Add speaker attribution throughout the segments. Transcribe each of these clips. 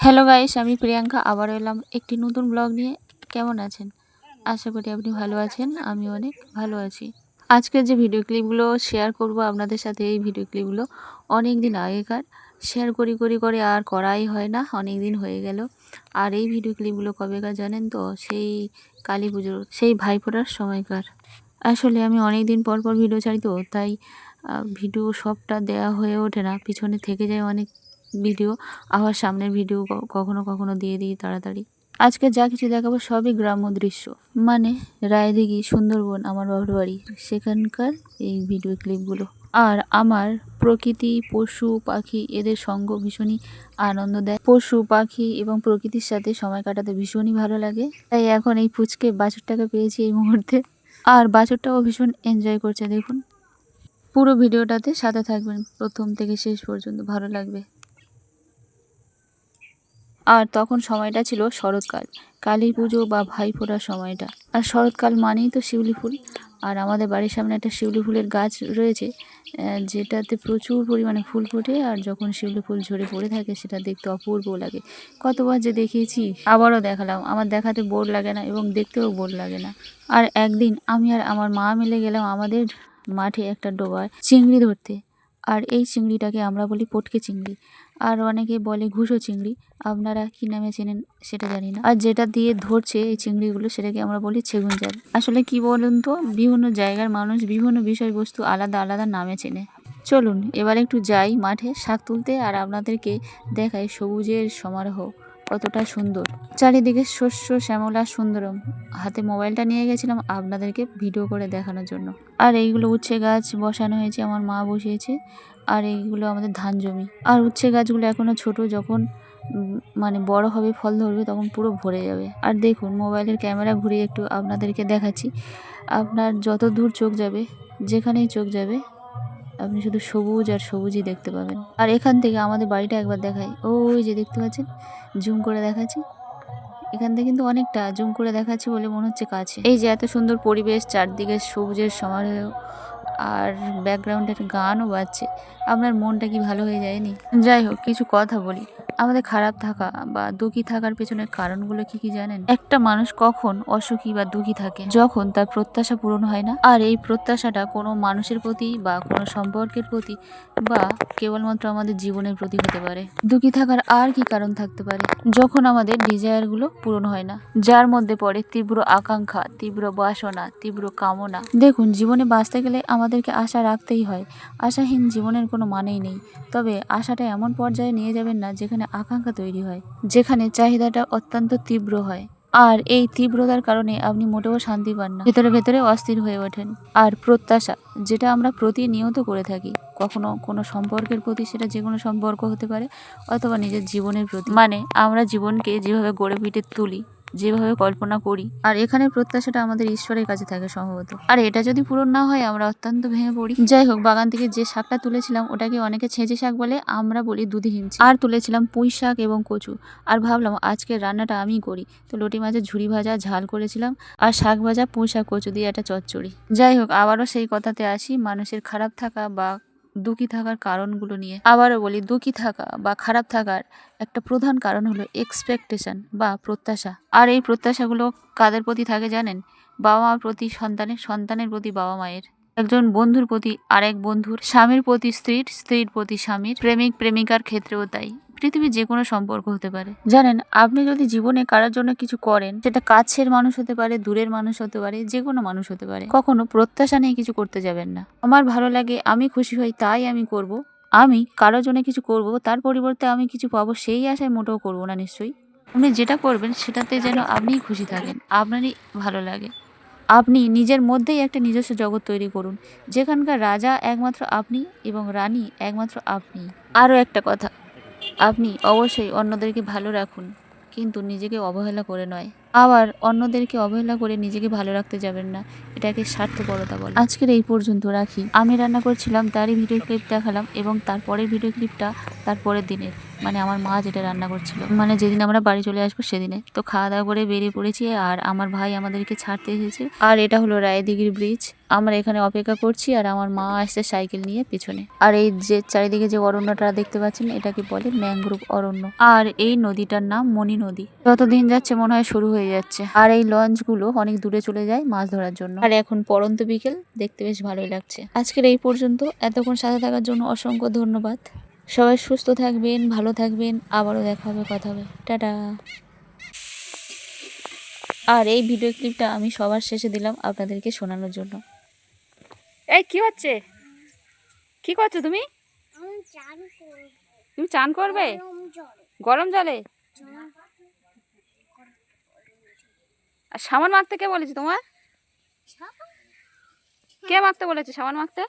Speaker 1: Hello guys, আমি প্রিয়াঙ্কা আবারও এলাম একটি নতুন ব্লগ নিয়ে। কেমন আছেন? আশা করি আপনি ভালো আছেন, আমি অনেক ভালো আছি। আজকের যে ভিডিও ক্লিপগুলো শেয়ার করব আপনাদের সাথে, এই ভিডিও ক্লিপগুলো অনেক দিন আগেকার। শেয়ার করি করি, করে আর করাই হয় না অনেক দিন হয়ে গেল। আর এই ভিডিও ক্লিপগুলো কবেকার জানেন তো, সেই কালী পুজোর, সেই ভাইফোঁটার সময়কার। আসলে আমি অনেক দিন পর পর ভিডিও ছাড়ি তো, তাই ভিডিও সবটা দেয়া হয়ে ওঠে না, পিছনে থেকে যায় অনেক ভিডিও, আবার সামনের ভিডিও কখনো কখনো দিয়ে দিই তাড়াতাড়ি। আজকে যা কিছু দেখাবো সবই গ্রাম্য দৃশ্য। মানে রায়দিঘি, সুন্দরবন, আমার বাবার বাড়ি। সেখানকার এই ভিডিও ক্লিপগুলো আর আমার প্রকৃতি, পশু, পাখি এদের সঙ্গ ভীষণই আনন্দ দেয়। পশু, পাখি এবং প্রকৃতির সাথে সময় কাটাতে ভীষণই ভালো লাগে। তাই এখন এই পুচকে বাছুরটাকে পেয়েছি এই মুহূর্তে। আর বাছুরটাও ভীষণ এনজয় করছে, দেখুন। পুরো ভিডিওটাতে সাথে থাকবেন। প্রথম থেকে শেষ পর্যন্ত ভালো লাগবে। আর তখন সময়টা ছিল শরৎকাল। কালী পুজো বা ভাইফোঁটার সময়টা। আর শরৎকাল মানেই তো শিউলি ফুল। আর আমাদের বাড়ির সামনে একটা শিউলি ফুলের গাছ রয়েছে যেটাতে প্রচুর পরিমাণে ফুল ফোটে আর যখন শিউলি ফুল ঝরে পড়ে থাকে সেটা দেখতে অপূর্ব লাগে। কতবার যে দেখিয়েছি, আবারও দেখালাম। আমার দেখাতে বোর লাগে না এবং দেখতেও বোর লাগে না। আর একদিন আমি আর আমার মা মিলে গেলাম আমাদের মাঠে একটা ডোবায় চিংড়ি ধরতে। আর এই চিংড়িটাকে আমরা বলি পটকে চিংড়ি। আর অনেকে বলে ঘুষো চিংড়ি। আপনারা কি নামে চেনেন সেটা জানি না। আর যেটা দিয়ে ধরছে এই চিংড়িগুলো সেটাকে আমরা বলি ছেগুন জাল। আসলে কি বলুন তো, বিভিন্ন জায়গার মানুষ বিভিন্ন বিষয়বস্তু আলাদা আলাদা নামে চেনে। চলুন, এবার একটু যাই মাঠে শাক তুলতে আর আপনাদেরকে দেখাই সবুজের সমারোহ। কতটা সুন্দর। চারিদিকে শস্য, শ্যামলা, সুন্দরম। হাতে মোবাইলটা নিয়ে গেছিলাম আপনাদেরকে ভিডিও করে দেখানোর জন্য। আর এইগুলো উচ্ছে গাছ বসানো হয়েছে, আমার মা বসিয়েছে। আর এইগুলো আমাদের ধান জমি। আর উচ্ছে গাছগুলো এখনও ছোট, যখন মানে বড় হবে, ফল ধরবে, তখন পুরো ভরে যাবে। আর দেখুন, মোবাইলের ক্যামেরা ঘুরিয়ে একটু আপনাদেরকে দেখাচ্ছি। আপনার যত দূর চোখ যাবে, যেখানেই চোখ যাবে আপনি শুধু সবুজ আর সবুজই দেখতে পাবেন। আর এখান থেকে আমাদের বাড়িটা একবার দেখাই। ওই যে দেখতে পাচ্ছেন? জুম করে দেখাচ্ছি। এখান থেকে কিন্তু অনেকটা জুম করে দেখাচ্ছি বলে মনে হচ্ছে কাছে। এই যে এত সুন্দর পরিবেশ, চারদিকে সবুজের সমারোহ আর ব্যাকগ্রাউন্ডের গানও বাজছে। আপনার মনটা কি ভালো হয়ে যায়নি? যাই হোক, কিছু কথা বলি। আমাদের খারাপ থাকা বা দুঃখী থাকার পেছনের কারণগুলো কি কি জানেন? একটা মানুষ কখন অসুখী বা দুঃখী থাকে? যখন তার প্রত্যাশা পূরণ হয় না। আর এই প্রত্যাশাটা কোনো মানুষের প্রতি বা কোনো সম্পর্কের প্রতি বা কেবলমাত্র আমাদের জীবনের প্রতি হতে পারে। দুঃখী থাকার আর কি কারণ থাকতে পারে? যখন আমাদের ডিজায়ারগুলো পূরণ হয় না। যার মধ্যে পড়ে তীব্র আকাঙ্ক্ষা, তীব্র বাসনা, তীব্র কামনা। দেখুন, জীবনে বাঁচতে গেলে আমাদেরকে আশা রাখতেই হয়। আশাহীন জীবনের কোনো মানেই নেই। তবে আশাটা এমন পর্যায়ে নিয়ে যাবেন না যেখানে আকাঙ্ক্ষা তৈরি হয়, যেখানে চাহিদাটা অত্যন্ত তীব্র হয়। আর এই তীব্রতার কারণে আপনি মোটেও শান্তি পান না। ভেতরে ভেতরে অস্থির হয়ে ওঠেন। আর প্রত্যাশা, যেটা আমরা প্রতিনিয়ত করে থাকি, কখনো কোনো সম্পর্কের প্রতি সেটা যে কোনো সম্পর্ক হতে পারে, অথবা নিজের জীবনের প্রতি। মানে আমরা জীবনকে যেভাবে গড়ে পিঠে তুলি যেভাবে কল্পনা করি। আর এখানে প্রত্যাশাটা আমাদের ঈশ্বরের কাছে থাকে সম্ভবত। আর এটা যদি পূরণ না হয়, আমরা অত্যন্ত ভেঙে পড়ি। যাই হোক, বাগান থেকে যে শাকটা তুলেছিলাম, ওটাকে অনেকে ছেঁচে শাক বলে, আমরা বলি দুধি হিমচি আর তুলেছিলাম পুঁই শাক এবং কচু। আর ভাবলাম, আজকের রান্নাটা আমিই করি। তো লটি মাছের ঝুড়ি ভাজা, ঝাল করেছিলাম। আর শাক ভাজা, পুঁই শাক, কচু দিয়ে একটা চচ্চড়ি। যাই হোক, আবারও সেই কথাতে আসি, মানুষের খারাপ থাকা বা দুঃখী থাকার কারণগুলো নিয়ে আবারও বলি, দুঃখী থাকা বা খারাপ থাকার একটা প্রধান কারণ হলো এক্সপেকটেশন বা প্রত্যাশা। আর এই প্রত্যাশাগুলো কাদের প্রতি থাকে জানেন? বাবা মার প্রতি, সন্তানের সন্তানের প্রতি বাবা মায়ের একজন বন্ধুর প্রতি, আরেক বন্ধুর। স্বামীর প্রতি, স্ত্রীর স্ত্রীর প্রতি স্বামীর প্রেমিক, প্রেমিকার ক্ষেত্রেও তাই। পৃথিবীর যে কোনো সম্পর্ক হতে পারে। জানেন, আপনি যদি জীবনে কারোর জন্য কিছু করেন, সেটা কাছের মানুষ হতে পারে, দূরের মানুষ হতে পারে যে কোনো মানুষ হতে পারে। কখনো প্রত্যাশা নিয়ে কিছু করতে যাবেন না। আমার ভালো লাগে, আমি খুশি হই, তাই আমি করব। আমি কারোর জন্য কিছু করব, তার পরিবর্তে আমি কিছু পাবো, সেই আশায় মোটেও করব না, নিশ্চয়ই। আপনি যেটা করবেন, সেটাতে যেন আপনিই খুশি থাকেন। আপনারই ভালো লাগে। আপনি নিজের মধ্যেই একটা নিজস্ব জগৎ তৈরি করুন। যেখানকার রাজা একমাত্র আপনি এবং রানী একমাত্র আপনি। আরও একটা কথা আপনি অবশ্যই অন্যদেরকে ভালো রাখুন, কিন্তু নিজেকে অবহেলা করে নয়। আবার অন্যদেরকে অবহেলা করে নিজেকে ভালো রাখতে যাবেন না, এটাকে স্বার্থপরতা বলে। আজকের এই পর্যন্ত রাখি। আমি রান্না করছিলাম, তারই ভিডিও ক্লিপ দেখালাম এবং তারপরের ভিডিও ক্লিপটা তারপরের দিনের। মানে আমার মা যেটা রান্না করছিল। মানে যেদিন আমরা বাড়ি চলে আসব সেদিনে। তো খাওয়া দাওয়া করে বেরিয়ে পড়েছি আর আমার ভাই আমাদেরকে ছাড়তে এসেছে। আর এটা হলো রায়দিঘির ব্রিজ আমরা এখানে অপেক্ষা করছি আর আমার মা আসছে সাইকেল নিয়ে পিছনে। আর এই যে চারিদিকে যে অরণ্যটা দেখতে পাচ্ছেন, এটাকে বলে ম্যাংগ্রোভ অরণ্য। আর এই নদীটার নাম মণি নদী। যতদিন যাচ্ছে মনে হয় শুরু হয়ে যাচ্ছে। আর এই লঞ্চগুলো অনেক দূরে চলে যায় মাছ ধরার জন্য। আর এখন পরন্ত বিকেল, দেখতে বেশ ভালোই লাগছে। আজকের এই পর্যন্ত। এতক্ষণ সাথে থাকার জন্য অসংখ্য ধন্যবাদ। সবাই সুস্থ থাকবেন ভালো থাকবেন আবারও দেখা হবে কথা হবে। টাটা। আর এই ভিডিও ক্লিপটা আমি সবার শেষে দিলাম আপনাদেরকে শোনানোর জন্য। এই কি হচ্ছে? কি করছ তুমি?
Speaker 2: চান
Speaker 1: তুমি চান করবে?
Speaker 2: গরম জলে।
Speaker 1: আর সাবান মাখতে কে বলেছে তোমার? কে মাখতে বলেছে সাবান মাখতে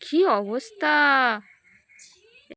Speaker 1: কি অবস্থা?